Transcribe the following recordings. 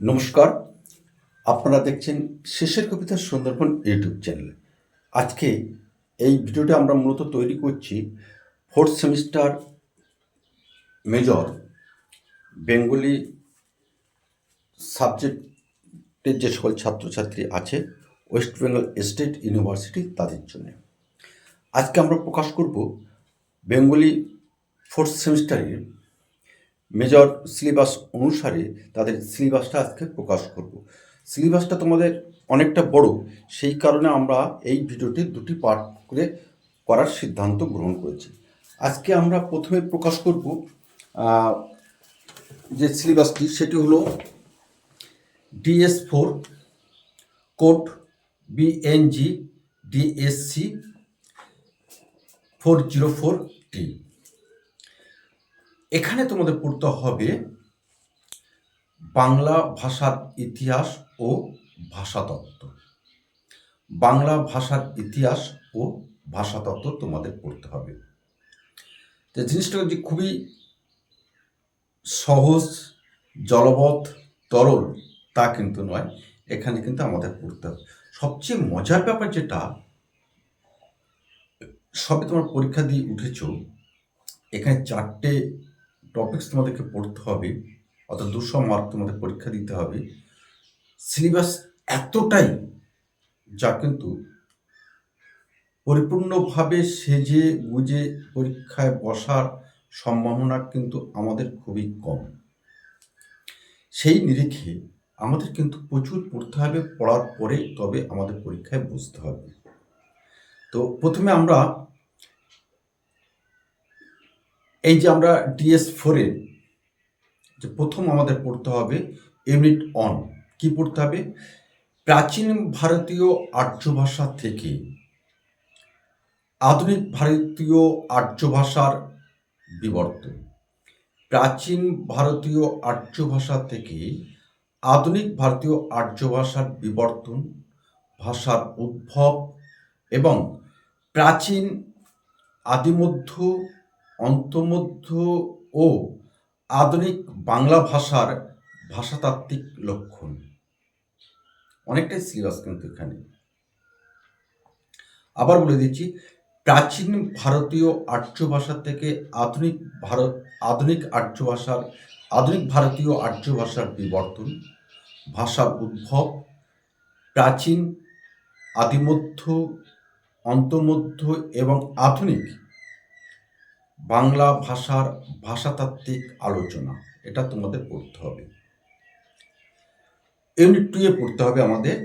নমস্কার। আপনারা দেখছেন শেষের কবিতা সুন্দরবন ইউটিউব চ্যানেল। আজকে এই ভিডিওটা আমরা মূলত তৈরি করছি ফোর্থ সেমিস্টার মেজর বেঙ্গলি সাবজেক্টের যে সকল ছাত্রছাত্রী আছে, ওয়েস্ট বেঙ্গল স্টেট ইউনিভার্সিটি তাদের জন্য। আজকে আমরা প্রকাশ করব বেঙ্গলি ফোর্থ সেমিস্টারের মেজর সিলেবাস অনুসারে তাদের সিলেবাসটা আজকে প্রকাশ করব। সিলেবাসটা তোমাদের অনেকটা বড়, সেই কারণে আমরা এই ভিডিওটি দুটি পার্ট করে করার সিদ্ধান্ত গ্রহণ করেছি। আজকে আমরা প্রথমে প্রকাশ করব যে সিলেবাসটি, সেটি হলো DS four, code BNG DSC four zero four টি। এখানে তোমাদের পড়তে হবে বাংলা ভাষার ইতিহাস ও ভাষাতত্ত্ব। বাংলা ভাষার ইতিহাস ও ভাষাতত্ত্ব তোমাদের পড়তে হবে। তো জিনিসটা যে খুবই সহজ, জলবৎ, তরল, তা কিন্তু নয়, এখানে কিন্তু আমাদের পড়তে হবে। সবচেয়ে মজার ব্যাপার যেটা, সবে তোমার পরীক্ষা দিয়ে উঠেছো, এখানে চারটে টপিকস তোমাদেরকে পড়তে হবে, অর্থাৎ দুশো মার্ক তোমাদের পরীক্ষা দিতে হবে। সিলেবাস এতটাই যা কিন্তু পরিপূর্ণভাবে সেজে বুঝে পরীক্ষায় বসার সম্ভাবনা কিন্তু আমাদের খুবই কম। সেই নিরিখে আমাদের কিন্তু প্রচুর পড়তে হবে, পড়ার পরে তবে আমাদের পরীক্ষায় বুঝতে হবে। তো প্রথমে আমরা এই যে আমরা ডিএস ফোরের যে প্রথম আমাদের পড়তে হবে ইউনিট অন কি পড়তে হবে? প্রাচীন ভারতীয় আর্য ভাষা থেকে আধুনিক ভারতীয় আর্য ভাষার বিবর্তন। প্রাচীন ভারতীয় আর্য ভাষা থেকে আধুনিক ভারতীয় আর্য ভাষার বিবর্তন, ভাষার উদ্ভব এবং প্রাচীন, আদিমধ্য অন্তমধ্য ও আধুনিক বাংলা ভাষার ভাষাতাত্ত্বিক লক্ষণ। অনেকটাই সিরিয়াস কিন্তু এখানে। আবার বলে দিচ্ছি, প্রাচীন ভারতীয় আর্য ভাষা থেকে আধুনিক ভারত, আধুনিক আর্য ভাষার আধুনিক ভারতীয় আর্য ভাষার বিবর্তন, ভাষার উদ্ভব, প্রাচীন, আদিমধ্য, অন্তর্মধ্য এবং আধুনিক বাংলা ভাষার ভাষাতাত্ত্বিক আলোচনা, এটা তোমাদের পড়তে হবে। ইউনিট টুয়ে পড়তে হবে আমাদের,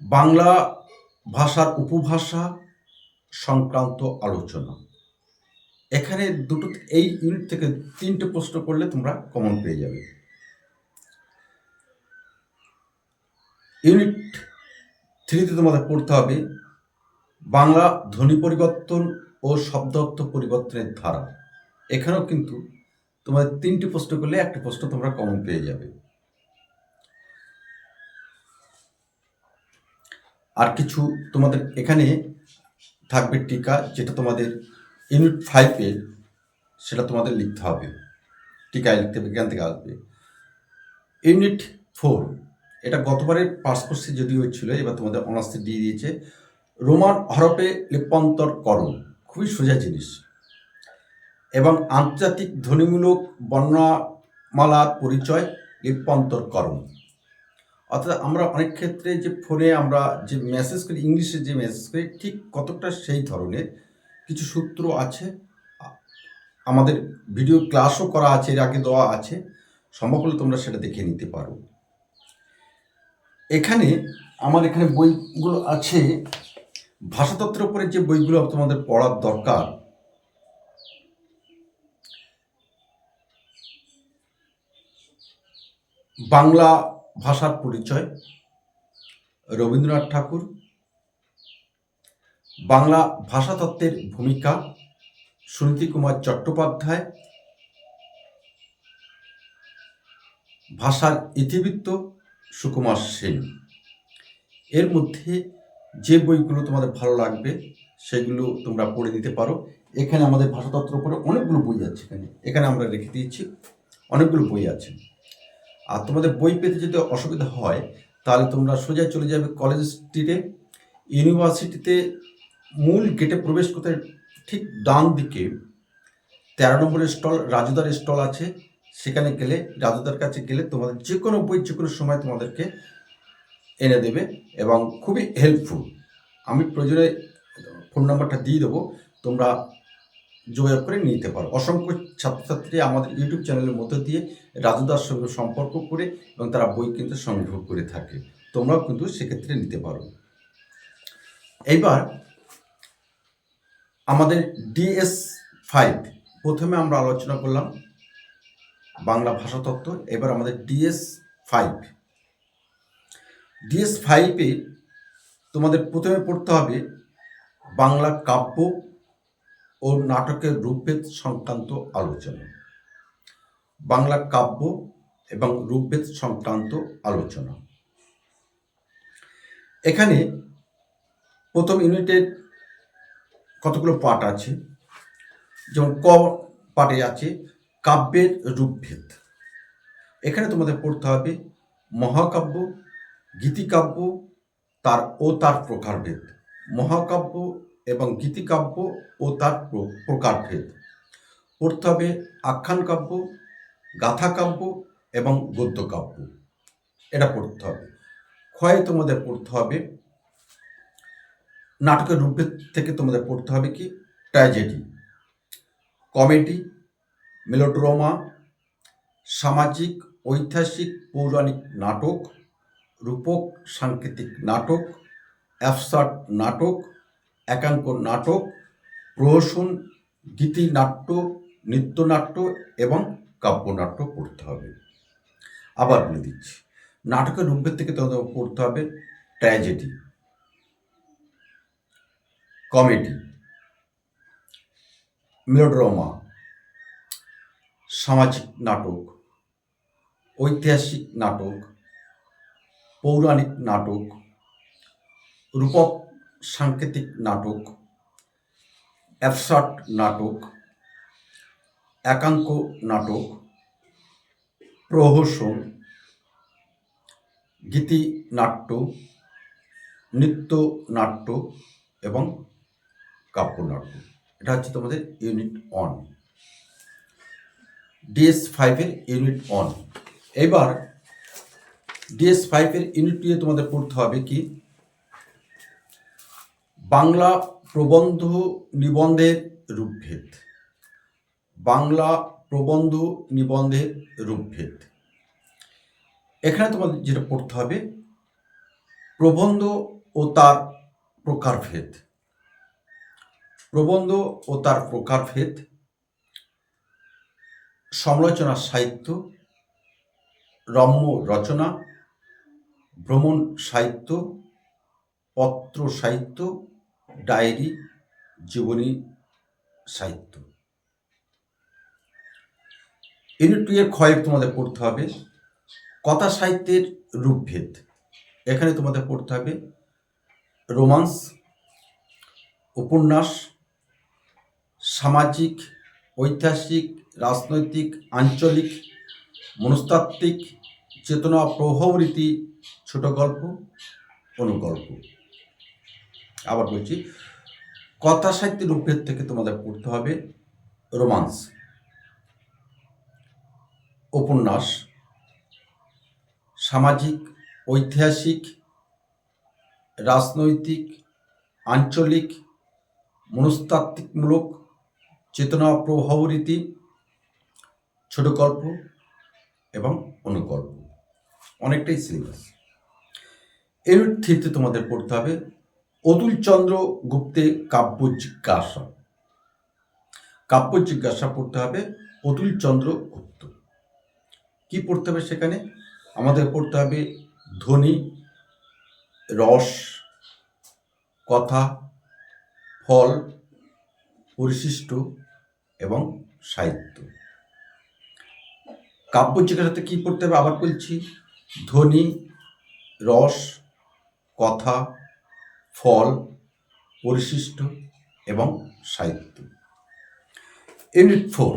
বাংলা ভাষার উপভাষা সংক্রান্ত আলোচনা। এখানে দুটো, এই ইউনিট থেকে তিনটে প্রশ্ন করলে তোমরা কমন পেয়ে যাবে। ইউনিট থ্রিতে তোমাদের পড়তে হবে, বাংলা ধ্বনি পরিবর্তন ও শব্দ অর্থ পরিবর্তনের ধারা। এখানেও কিন্তু তোমাদের তিনটি প্রশ্ন করলে একটি প্রশ্ন তোমরা কমন পেয়ে যাবে। আর কিছু তোমাদের এখানে থাকবে টিকা যেটা তোমাদের ইউনিট ফাইভে সেটা তোমাদের লিখতে হবে। টিকায় লিখতে হবে, এখান থেকে আসবে। ইউনিট ফোর এটা গতবারের পাস যদিও ছিল, এবার তোমাদের অনার্সে দিয়ে দিয়েছে। রোমান হরপে লিপ্যান্তরকরণ খুবই সোজা জিনিস। এবং আন্তর্জাতিক ধ্বনিমূলক বর্ণমালার পরিচয় লিপ্যান্তরকরণ অর্থাৎ আমরা অনেক ক্ষেত্রে যে ফোনে আমরা যে মেসেজ করি, ইংলিশে যে মেসেজ করি, ঠিক কতটা সেই ধরনের কিছু সূত্র আছে। আমাদের ভিডিও ক্লাসও করা আছে, এর আগে দেওয়া আছে। সম্ভব হলে তোমরা সেটা দেখে নিতে পারো। এখানে আমার এখানে বইগুলো আছে। ভাষাতত্ত্বের উপরে যে বইগুলো তোমাদের পড়ার দরকার, বাংলা ভাষার পরিচয়, রবীন্দ্রনাথ ঠাকুর, বাংলা ভাষাতত্ত্বের ভূমিকা, সুনীতি কুমার চট্টোপাধ্যায়, ভাষার ইতিবৃত্ত সুকুমার সেন। এর মধ্যে যে বইগুলো তোমাদের ভালো লাগবে, সেগুলো তোমরা পড়ে দিতে পারো। এখানে আমাদের ভাষাতত্ত্বের উপরে অনেকগুলো বই আছে এখানে। এখানে আমরা রেখে দিয়েছি, অনেকগুলো বই আছে। আর তোমাদের বই পেতে যদি অসুবিধা হয়, তাহলে তোমরা সোজা চলে যাবে কলেজ স্ট্রিটে। ইউনিভার্সিটিতে মূল গেটে প্রবেশ করতে ঠিক ডান দিকে তেরো নম্বরের স্টল, রাজুদার স্টল আছে। সেখানে গেলে, রাজুদার কাছে গেলে তোমাদের যে কোনো বই যে কোনো সময় তোমাদেরকে এনে দেবে এবং খুবই হেল্পফুল আমি প্রয়োজনে ফোন নাম্বারটা দিয়ে দেবো। তোমরা যোগাযোগ করে নিতে পারো। অসংখ্য ছাত্রছাত্রী আমাদের ইউটিউব চ্যানেলের মধ্যে দিয়ে রাজুদার সঙ্গে সম্পর্ক করে এবং তারা বই কিন্তু সংগ্রহ করে থাকে। তোমরাও কিন্তু সেক্ষেত্রে নিতে পারো। এইবার আমাদের ডিএস ফাইভ প্রথমে আমরা আলোচনা করলাম বাংলা ভাষাতত্ত্ব এবার আমাদের ডিএস ফাইভ ডিএস ফাইভে তোমাদের প্রথমে পড়তে হবে বাংলা কাব্য ও নাটকের রূপভেদ সংক্রান্ত আলোচনা। বাংলা কাব্য এবং রূপভেদ সংক্রান্ত আলোচনা। এখানে প্রথম ইউনিটের কতগুলো পাঠ আছে? যেমন ক পাঠে আছে, কাব্যের রূপভেদ। এখানে তোমাদের পড়তে হবে মহাকাব্য গীতিকাব্য তার ও তার প্রকারভেদ। মহাকাব্য এবং গীতিকাব্য ও তার প্র- প্রকারভেদ। পড়তে হবে আখ্যান কাব্য গাথা কাব্য এবং গদ্যকাব্য। এটা পড়তে হবে। ক্ষয়ে তোমাদের পড়তে হবে। নাটকের রূপভেদ থেকে তোমাদের পড়তে হবে কি? ট্র্যাজেডি। কমেডি, মেলোড্রোমা, সামাজিক, ঐতিহাসিক, পৌরাণিক নাটক রূপক সাংকেতিক নাটক অ্যাবসার্ড নাটক, একাঙ্ক নাটক, প্রহসন, গীতিনাট্য, নৃত্যনাট্য এবং কাব্যনাট্য পড়তে হবে। আবার বলে দিচ্ছি, নাটকের রূপভেদ থেকে তোমাদের পড়তে হবে ট্র্যাজেডি, কমেডি, মেলোড্রামা, সামাজিক নাটক, ঐতিহাসিক নাটক পৌরাণিক নাটক, রূপক সাংকেতিক নাটক অ্যাবসার্ট নাটক, একাঙ্ক নাটক, প্রহসন, গীতিনাট্য নৃত্য নাট্য এবং কাব্যনাট্য। এটা হচ্ছে তোমাদের ইউনিট অন ডিএস ফাইভের ইউনিট অন এবার ডিএস ফাইভের ইউনিট দিয়ে তোমাদের পড়তে হবে কি? বাংলা প্রবন্ধ নিবন্ধের রূপভেদ। বাংলা প্রবন্ধ নিবন্ধের রূপভেদ। এখানে তোমাদের যেটা পড়তে হবে, প্রবন্ধ ও তার প্রকারভেদ। প্রবন্ধ ও তার প্রকারভেদ, সমালোচনা সাহিত্য, রম্য রচনা ভ্রমণ সাহিত্য, পত্র সাহিত্য, ডায়েরি, জীবনী সাহিত্য। ইউনিট টু এর ক্ষয় তোমাদের পড়তে হবে। কথা সাহিত্যের রূপভেদ। এখানে তোমাদের পড়তে হবে। রোমান্স, উপন্যাস, সামাজিক, ঐতিহাসিক, রাজনৈতিক, আঞ্চলিক, মনস্তাত্ত্বিক, চেতনা প্রভাবরীতি ছোট গল্প অনুগল্প আবার বলছি, কথা সাহিত্যের রূপভেদ থেকে তোমাদের পড়তে হবে রোমান্স, উপন্যাস, সামাজিক, ঐতিহাসিক, রাজনৈতিক, আঞ্চলিক, মনস্তাত্ত্বিকমূলক, চেতনা প্রভাবরীতি ছোট গল্প এবং অনুগল্প অনেকটাই সিলেবাস। এর থ্রিতে তোমাদের পড়তে হবে অতুলচন্দ্র গুপ্তের কাব্য জিজ্ঞাসা। কাব্য জিজ্ঞাসা পড়তে হবে অতুলচন্দ্র গুপ্ত। কি পড়তে হবে সেখানে? আমাদের পড়তে হবে ধ্বনি, রস, কথা, ফল, পরিশিষ্ট এবং সাহিত্য। কাব্য জিজ্ঞাসাতে কি পড়তে হবে? আবার বলছি, ধ্বনি, রস কথা, ফল পরিশিষ্ট এবং সাহিত্য। ইউনিট ফোর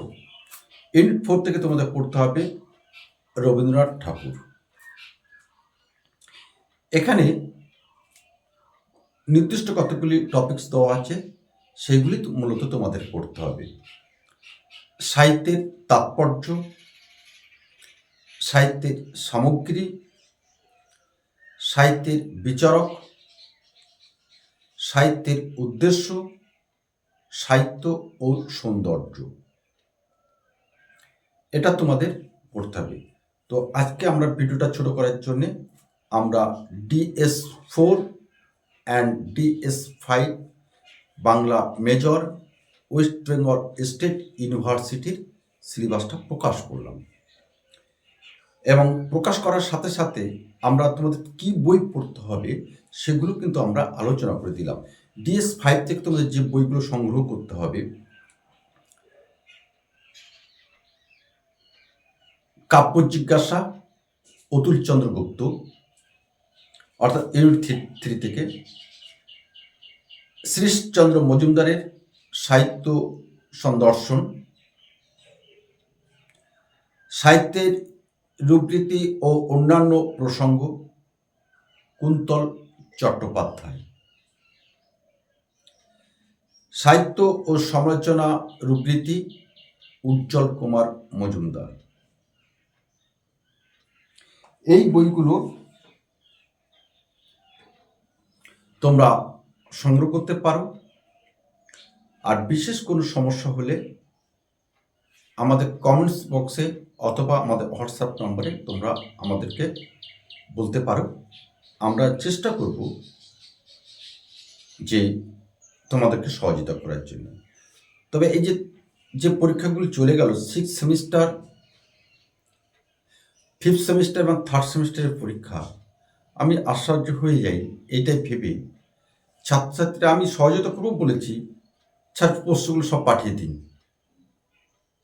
ইউনিট ফোর থেকে তোমাদের পড়তে হবে রবীন্দ্রনাথ ঠাকুর। এখানে নির্দিষ্ট কতগুলি টপিকস দেওয়া আছে, সেগুলি তো মূলত তোমাদের পড়তে হবে। সাহিত্যের তাৎপর্য, সাহিত্যের সামগ্রী সাহিত্যের বিচারক, সাহিত্যের উদ্দেশ্য, সাহিত্য ও সৌন্দর্য। এটা তোমাদের পড়তে হবে। তো আজকে আমরা ভিডিওটা ছোট করার জন্য আমরা DS four and DS five Bangla major, West Bengal state ইউনিভার্সিটির সিলেবাসটা প্রকাশ করলাম। এবং প্রকাশ করার সাথে সাথে আমরা তোমাদের কি বই পড়তে হবে সেগুলো কিন্তু আমরা আলোচনা করে দিলাম। ডিএস ফাইভ থেকে তোমাদের যে বইগুলো সংগ্রহ করতে হবে, কাব্য জিজ্ঞাসা, অতুল চন্দ্রগুপ্ত অর্থাৎ ইউনিট থ্রি থেকে শ্রীশচন্দ্র মজুমদারের সাহিত্য সন্দর্শন, সাহিত্যের রূপরীতি ও অন্যান্য প্রসঙ্গ, কুন্তল চট্টোপাধ্যায়। সাহিত্য ও সমালোচনা রূপরীতি, উজ্জ্বল কুমার মজুমদার। এই বইগুলো তোমরা সংগ্রহ করতে পারো। আর বিশেষ কোনো সমস্যা হলে আমাদের কমেন্টস বক্সে অথবা আমাদের হোয়াটসঅ্যাপ নম্বরে তোমরা আমাদেরকে বলতে পারো। আমরা চেষ্টা করব যে তোমাদেরকে সহযোগিতা করার জন্য। তবে এই যে যে পরীক্ষাগুলো চলে গেল সিক্স সেমিস্টার ফিফথ সেমিস্টার এবং থার্ড সেমিস্টারের পরীক্ষা, আমি আশ্চর্য হয়ে যাই এইটাই ভেবে। ছাত্রছাত্রীরা, আমি সহযোগিতা করব বলেছি স্যার প্রশ্নগুলো সব পাঠিয়ে দিন।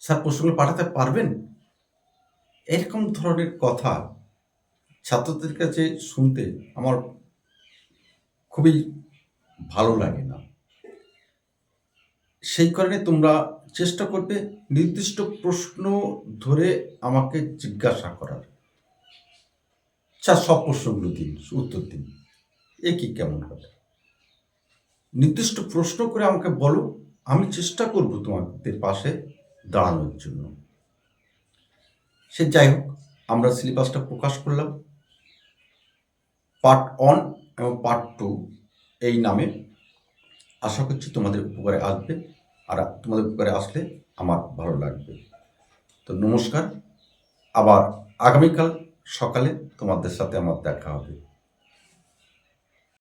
স্যার প্রশ্নগুলো পাঠাতে পারবেন? এরকম ধরনের কথা ছাত্রদের কাছে শুনতে আমার খুবই ভালো লাগে না। সেই কারণে তোমরা চেষ্টা করবে নির্দিষ্ট প্রশ্ন ধরে আমাকে জিজ্ঞাসা করার। স্যার সব প্রশ্নগুলো দিন, উত্তর দিন। এ কি কেমন হবে? নির্দিষ্ট প্রশ্ন করে আমাকে বলো, আমি চেষ্টা করব তোমাদের পাশে দাঁড়ানোর জন্য। সে যাই হোক, আমরা সিলেবাসটা প্রকাশ করলাম। পার্ট ওয়ান এবং পার্ট টু এই নামে। আশা করছি তোমাদের উপকারে আসবে আর তোমাদের উপকারে আসলে আমার ভালো লাগবে। তো নমস্কার। আবার আগামীকাল সকালে তোমাদের সাথে আমার দেখা হবে।